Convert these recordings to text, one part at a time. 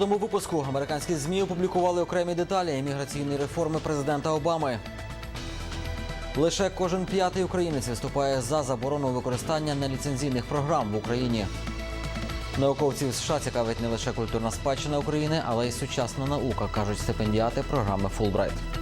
минулому випуску американські змі опублікували окремі деталі імміграційної реформи президента Обами. Лише кожен п'ятий українець виступає за заборону використання неліцензійних програм в Україні. Науковців США цікавить не лише культурна спадщина України, але й сучасна наука, кажуть стипендіати програми Фулбрайт.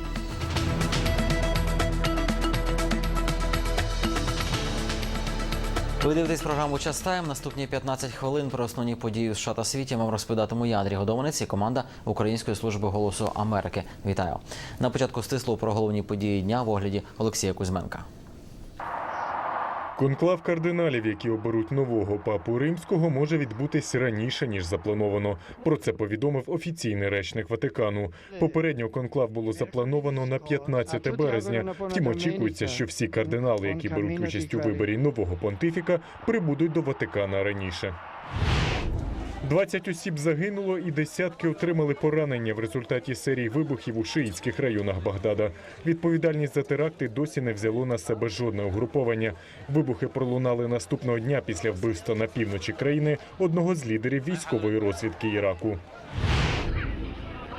Ви дивитесь програму «Час Тайм». Наступні 15 хвилин про основні події США та світі вам розповідатиму я, Андрій Годованець і команда Української служби голосу Америки. Вітаю на початку стисло про головні події дня в огляді Олексія Кузьменка. Конклав кардиналів, які оберуть нового папу римського, може відбутись раніше ніж заплановано. Про це повідомив офіційний речник Ватикану. Попередньо конклав було заплановано на 15 березня. Втім, очікується, що всі кардинали, які беруть участь у виборі нового понтифіка, прибудуть до Ватикана раніше. 20 осіб загинуло і десятки отримали поранення в результаті серії вибухів у шиїтських районах Багдада. Відповідальність за теракти досі не взяло на себе жодне угруповання. Вибухи пролунали наступного дня після вбивства на півночі країни одного з лідерів військової розвідки Іраку.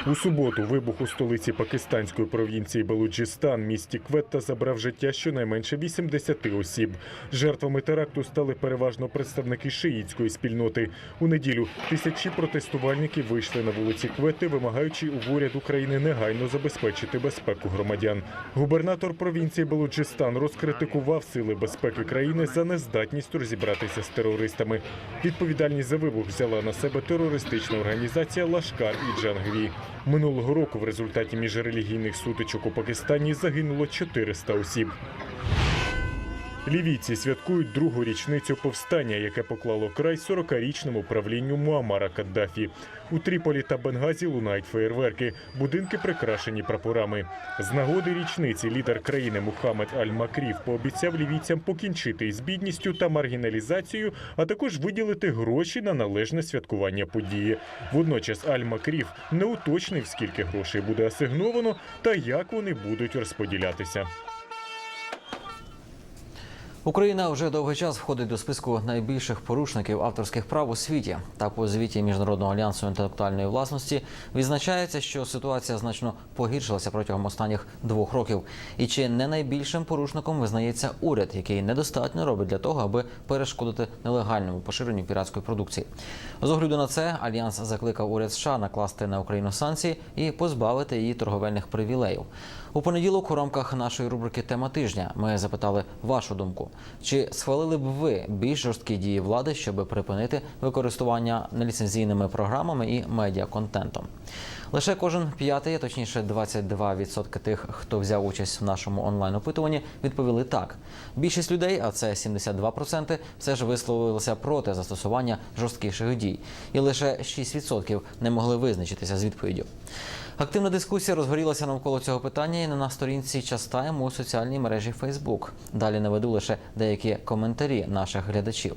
У суботу вибух у столиці пакистанської провінції Балуджистан, місті Кветта, забрав життя щонайменше 80 осіб. Жертвами теракту стали переважно представники шиїцької спільноти. У неділю тисячі протестувальників вийшли на вулиці Кветти, вимагаючи у уряд України негайно забезпечити безпеку громадян. Губернатор провінції Балуджистан розкритикував сили безпеки країни за нездатність розібратися з терористами. Відповідальність за вибух взяла на себе терористична організація Лашкар і Джангві. Минулого року в результаті міжрелігійних сутичок у Пакистані загинуло 400 осіб. Лівійці святкують другу річницю повстання, яке поклало край 40-річному правлінню Муамара Каддафі. У Тріполі та Бенгазі лунають феєрверки, будинки прикрашені прапорами. З нагоди річниці лідер країни Мухаммед Аль-Макрів пообіцяв лівійцям покінчити із бідністю та маргіналізацією, а також виділити гроші на належне святкування події. Водночас Аль-Макрів не уточнив, скільки грошей буде асигновано та як вони будуть розподілятися. Україна вже довгий час входить до списку найбільших порушників авторських прав у світі. Так у звіті міжнародного альянсу інтелектуальної власності відзначається, що ситуація значно погіршилася протягом останніх двох років. І чи не найбільшим порушником визнається уряд, який недостатньо робить для того, аби перешкодити нелегальному поширенню піратської продукції. З огляду на це альянс закликав уряд США накласти на Україну санкції і позбавити її торговельних привілеїв. У понеділок у рамках нашої рубрики Тема тижня ми запитали вашу думку. Чи схвалили б ви більш жорсткі дії влади, щоб припинити використання неліцензійними програмами і медіаконтентом? Лише кожен п'ятий, точніше 22% тих, хто взяв участь в нашому онлайн-опитуванні, відповіли так. Більшість людей, а це 72%, все ж висловилися проти застосування жорсткіших дій, і лише 6% не могли визначитися з відповіддю. Активна дискусія розгорілася навколо цього питання і на сторінці Частаєм у соціальній мережі Facebook. Далі наведу лише деякі коментарі наших глядачів.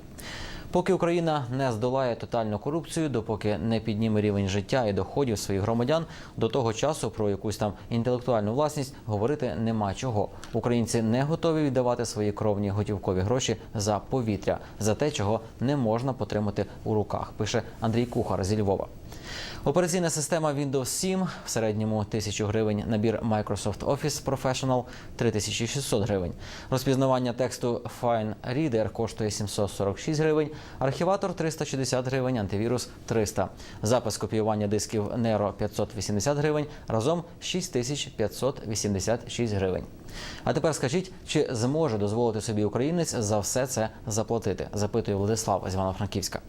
Поки Україна не здолає тотальну корупцію, допоки не підніме рівень життя і доходів своїх громадян, до того часу про якусь там інтелектуальну власність говорити нема чого. Українці не готові віддавати свої кровні готівкові гроші за повітря, за те, чого не можна потримати у руках. Пише Андрій Кухар зі Львова. Операційна система Windows 7 в середньому 1000 гривень. Набір Microsoft Office Professional 3600 гривень. Розпізнавання тексту Fine Reader коштує 746 гривень. Архіватор 360 гривень, антивірус 300. Запис копіювання дисків Nero 580 гривень. Разом 6586 гривень. А тепер скажіть, чи зможе дозволити собі українець за все це заплатити? Запитує Владислав з Івано-Франківська.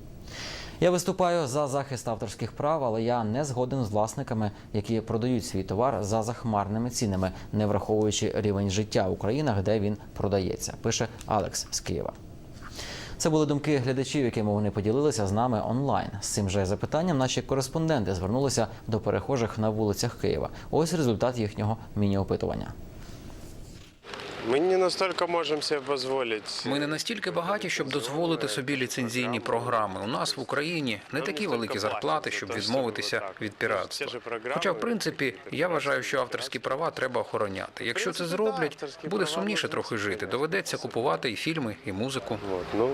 Я виступаю за захист авторських прав, але я не згоден з власниками, які продають свій товар за захмарними цінами, не враховуючи рівень життя в країнах, де він продається. Пише Алекс з Києва. Це були думки глядачів, якими вони поділилися з нами онлайн. З цим же запитанням наші кореспонденти звернулися до перехожих на вулицях Києва. Ось результат їхнього міні-опитування. Мы не настолько можем себе позволить. Ми не настільки багаті, щоб дозволити собі ліцензійні програми. У нас в Україні не такі великі зарплати, щоб відмовитися від піратства. Хоча, в принципі, я вважаю, що авторські права треба охороняти. Якщо це зроблять, буде сумніше трохи жити. Доведеться купувати і фільми, і музику. Ну,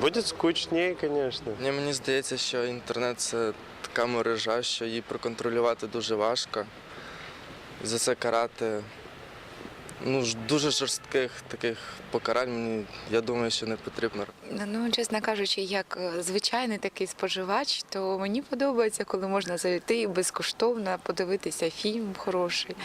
будет скучнее, конечно. Ні, мені здається, що інтернет це така мережа, що її проконтролювати дуже важко. За це карати ну, дуже жорстких таких покарань мені, я думаю, що не потрібно. Ну, чесно кажучи, як е, звичайний такий споживач, то мені подобається, коли можна зайти безкоштовно подивитися фільм хороший.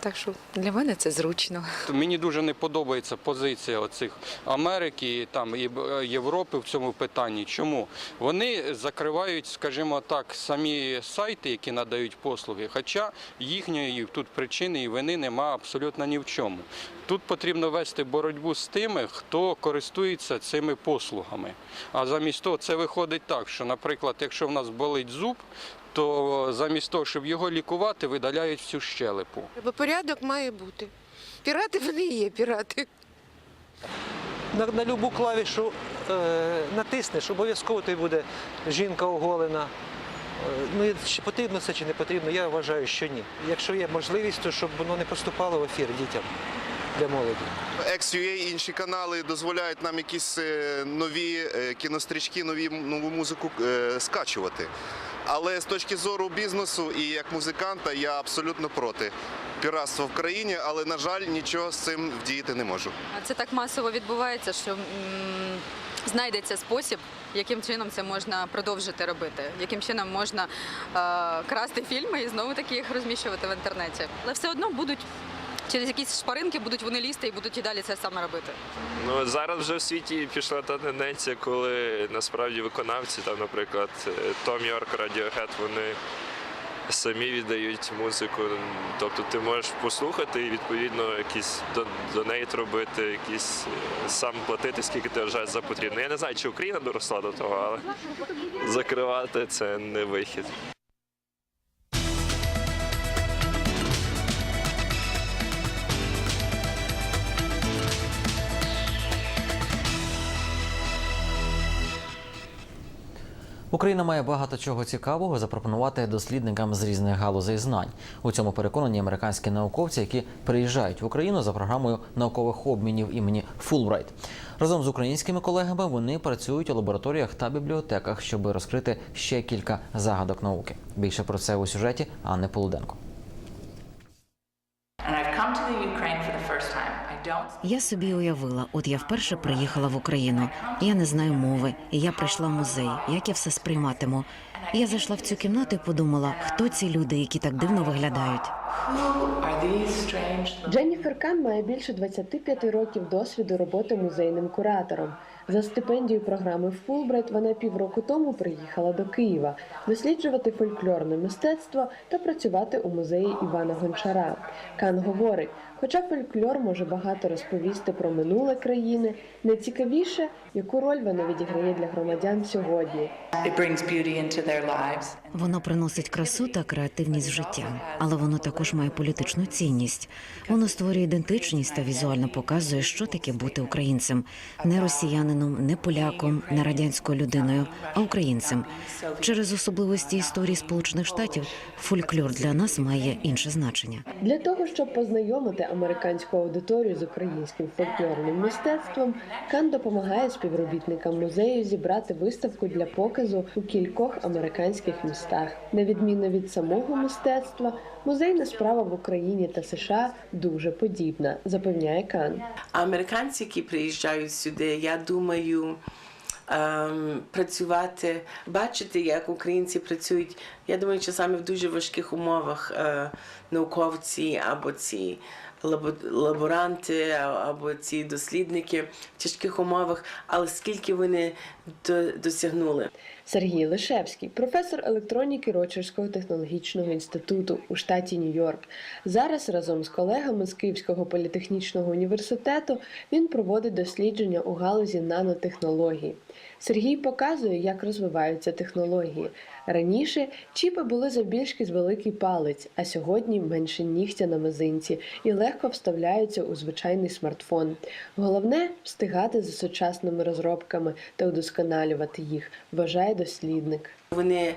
Так що для мене це зручно. Мені дуже не подобається позиція оцих Америки там і е, Європи в цьому питанні. Чому вони закривають, скажімо так, самі сайти, які надають послуги, хоча їхньої тут причини і вини нема абсолютно ні в чому. Тут потрібно вести боротьбу з тими, хто користується цими послугами. А замість того, це виходить так, що, наприклад, якщо в нас болить зуб, то замість того, щоб його лікувати, видаляють всю щелепу. Бо порядок має бути. Пірати вони і є пірати. на, на любу клавішу е, натиснеш, обов'язково тобі буде жінка оголена. Е, Ну, чи потрібно це чи не потрібно, я вважаю, що ні. Якщо є можливість, то щоб воно не поступало в ефір дітям для молоді. XUA і інші канали дозволяють нам якісь е, нові е, кінострічки, нові нову музику е, скачувати. Але з точки зору бізнесу і як музиканта я абсолютно проти піратства в країні, але на жаль, нічого з цим вдіяти не можу. Це так масово відбувається, що м, знайдеться спосіб, яким чином це можна продовжити робити, яким чином можна е, красти фільми і знову таки їх розміщувати в інтернеті. Але все одно будуть через якісь шпаринки будуть вони лізти і будуть і далі це саме робити. Ну, зараз вже в світі пішла та тенденція, коли насправді виконавці, там, наприклад, Том Йорк, Radiohead, вони самі віддають музику. Тобто ти можеш послухати і відповідно якийсь до- донейт робити, якийсь е, сам платити, скільки ти вважаєш за потрібно. Я не знаю, чи Україна доросла до того, але закривати це не вихід. Україна має багато чого цікавого запропонувати дослідникам з різних галузей знань. У цьому переконані американські науковці, які приїжджають в Україну за програмою наукових обмінів імені Фулбрайт. Разом з українськими колегами вони працюють у лабораторіях та бібліотеках, щоб розкрити ще кілька загадок науки. Більше про це у сюжеті Анни Полуденко. Я собі уявила, от я вперше приїхала в Україну. Я не знаю мови, і я прийшла в музей. Як я все сприйматиму? Я зайшла в цю кімнату і подумала, хто ці люди, які так дивно виглядають. Дженніфер Кан має більше 25 років досвіду роботи музейним куратором. За стипендією програми Фулбрайт вона півроку тому приїхала до Києва досліджувати фольклорне мистецтво та працювати у музеї Івана Гончара. Кан говорить, хоча фольклор може багато розповісти про минуле країни, найцікавіше, яку роль воно відіграє для громадян сьогодні. Воно приносить красу та креативність в життя, але воно також має політичну цінність. Воно створює ідентичність та візуально показує, що таке бути українцем, не росіянином, не поляком, не радянською людиною, а українцем. Через особливості історії Сполучених Штатів фольклор для нас має інше значення. Для того, щоб познайомити американську аудиторію з українським фольклорним мистецтвом, Кан допомагає співробітникам музею зібрати виставку для показу у кількох американських містах. На відміну від самого мистецтва, музейна справа в Україні та США дуже подібна, запевняє Кан. Американці, які приїжджають сюди, я думаю. ем, Працювати, бачити, як українці працюють. Я думаю, часами в дуже важких умовах е, науковці або ці лаборанти, або ці дослідники в тяжких умовах, але скільки вони до- досягнули. Сергій Лишевський, професор електроніки Рочерського технологічного інституту у штаті Нью-Йорк. Зараз разом з колегами з Київського політехнічного університету він проводить дослідження у галузі нанотехнологій. Сергій показує, як розвиваються технології. Раніше чіпи були завбільшки з великий палець, а сьогодні менше нігтя на мизинці і легко вставляються у звичайний смартфон. Головне встигати за сучасними розробками та удосконалювати їх, вважає дослідник. Вони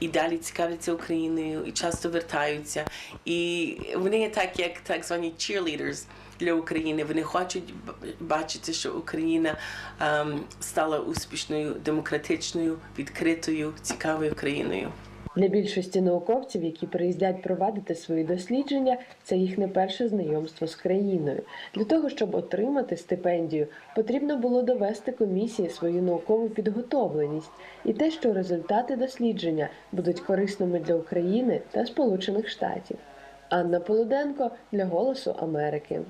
і далі цікавляться Україною, і часто вертаються. І вони є так, як так звані cheerleaders для України. Вони хочуть бачити, що Україна ем, стала успішною, демократичною, відкритою, цікавою країною. Для більшості науковців, які приїздять провадити свої дослідження, це їхнє перше знайомство з країною. Для того, щоб отримати стипендію, потрібно було довести комісії свою наукову підготовленість і те, що результати дослідження будуть корисними для України та Сполучених Штатів. Анна Полуденко для Голосу Америки.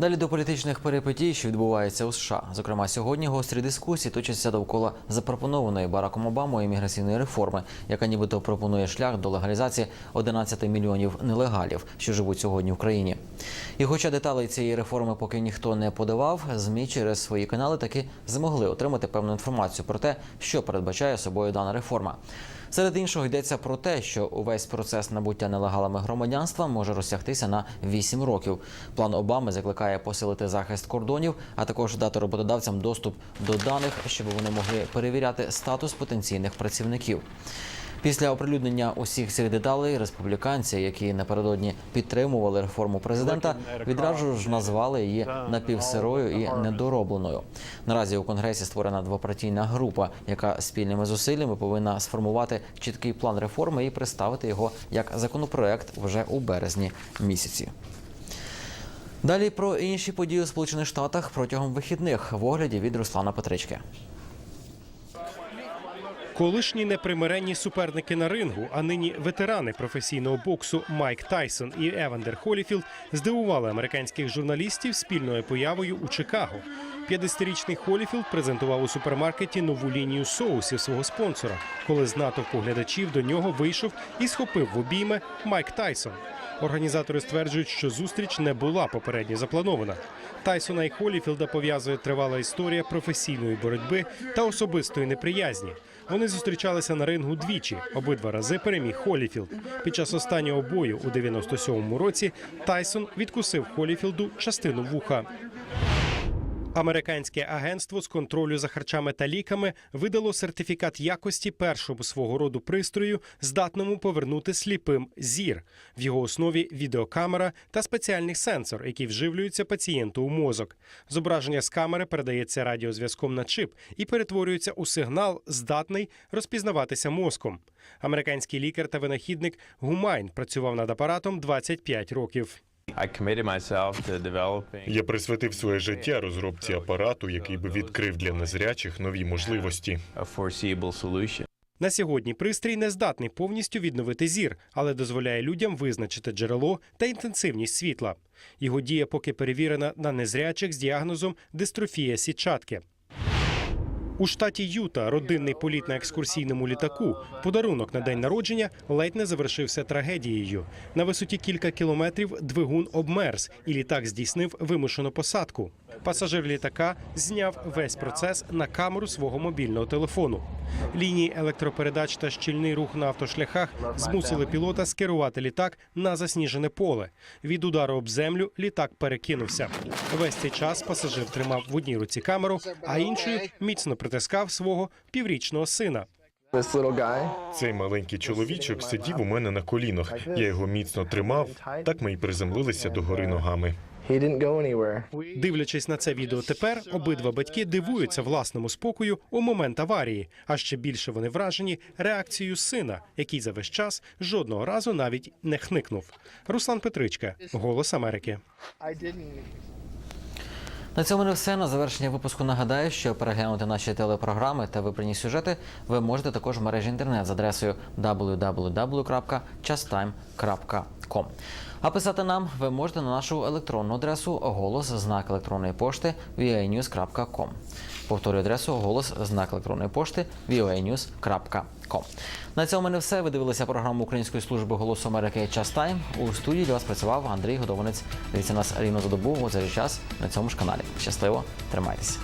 Далі до політичних перипетій, що відбуваються у США. Зокрема, сьогодні гострі дискусії точаться довкола запропонованої Бараком Обамою імміграційної реформи, яка нібито пропонує шлях до легалізації 11 мільйонів нелегалів, що живуть сьогодні в країні. І хоча деталей цієї реформи поки ніхто не подавав, змі через свої канали таки змогли отримати певну інформацію про те, що передбачає собою дана реформа. Серед іншого йдеться про те, що увесь процес набуття нелегалами громадянства може розтягтися на 8 років. План Обами закликає посилити захист кордонів, а також дати роботодавцям доступ до даних, щоб вони могли перевіряти статус потенційних працівників. Після оприлюднення усіх цих деталей республіканці, які напередодні підтримували реформу президента, відразу ж назвали її напівсирою і недоробленою. Наразі у конгресі створена двопартійна група, яка спільними зусиллями повинна сформувати чіткий план реформи і представити його як законопроект вже у березні місяці. Далі про інші події у Сполучених Штатах протягом вихідних в огляді від Руслана Петрички. Колишні непримиренні суперники на рингу, а нині ветерани професійного боксу Майк Тайсон і Евандер Холіфілд здивували американських журналістів спільною появою у Чикаго. 50-річний Холіфілд презентував у супермаркеті нову лінію соусів свого спонсора, коли з натовпу глядачів до нього вийшов і схопив в обійми Майк Тайсон. Організатори стверджують, що зустріч не була попередньо запланована. Тайсона і Холіфілда пов'язує тривала історія професійної боротьби та особистої неприязні. Вони зустрічалися на рингу двічі. Обидва рази переміг Холіфілд. Під час останнього бою у 97-му році Тайсон відкусив Холіфілду частину вуха. Американське агентство з контролю за харчами та ліками видало сертифікат якості першому свого роду пристрою, здатному повернути сліпим зір. В його основі відеокамера та спеціальний сенсор, який вживлюється пацієнту у мозок. Зображення з камери передається радіозв'язком на чип і перетворюється у сигнал, здатний розпізнаватися мозком. Американський лікар та винахідник Гумайн працював над апаратом 25 років. Я присвятив своє життя розробці апарату, який би відкрив для незрячих нові можливості. На сьогодні пристрій не здатний повністю відновити зір, але дозволяє людям визначити джерело та інтенсивність світла. Його дія поки перевірена на незрячих з діагнозом дистрофія сітчатки. У штаті Юта родинний політ на екскурсійному літаку, подарунок на день народження ледь не завершився трагедією. На висоті кілька кілометрів двигун обмерз, і літак здійснив вимушену посадку. Пасажир літака зняв весь процес на камеру свого мобільного телефону. Лінії електропередач та щільний рух на автошляхах змусили пілота скерувати літак на засніжене поле. Від удару об землю літак перекинувся. Весь цей час пасажир тримав в одній руці камеру, а іншою міцно притискав свого піврічного сина. Цей маленький чоловічок сидів у мене на колінах. Я його міцно тримав. Так ми й приземлилися до гори ногами. Дивлячись на це відео тепер, обидва батьки дивуються власному спокою у момент аварії. А ще більше вони вражені реакцією сина, який за весь час жодного разу навіть не хникнув. Руслан Петричка, Голос Америки. На цьому не все. На завершення випуску нагадаю, що переглянути наші телепрограми та вибрані сюжети ви можете також в мережі інтернет з адресою www.chastime.com. А писати нам ви можете на нашу електронну адресу голос знак електронної пошти vianews.com. Повторюю адресу голос знак електронної пошти voanews.com. На цьому в мене все. Ви дивилися програму Української служби голосу Америки Час Тайм. У студії для вас працював Андрій Годованець. Дивіться нас рівно за добу цей час на цьому ж каналі. Щасливо, тримайтеся.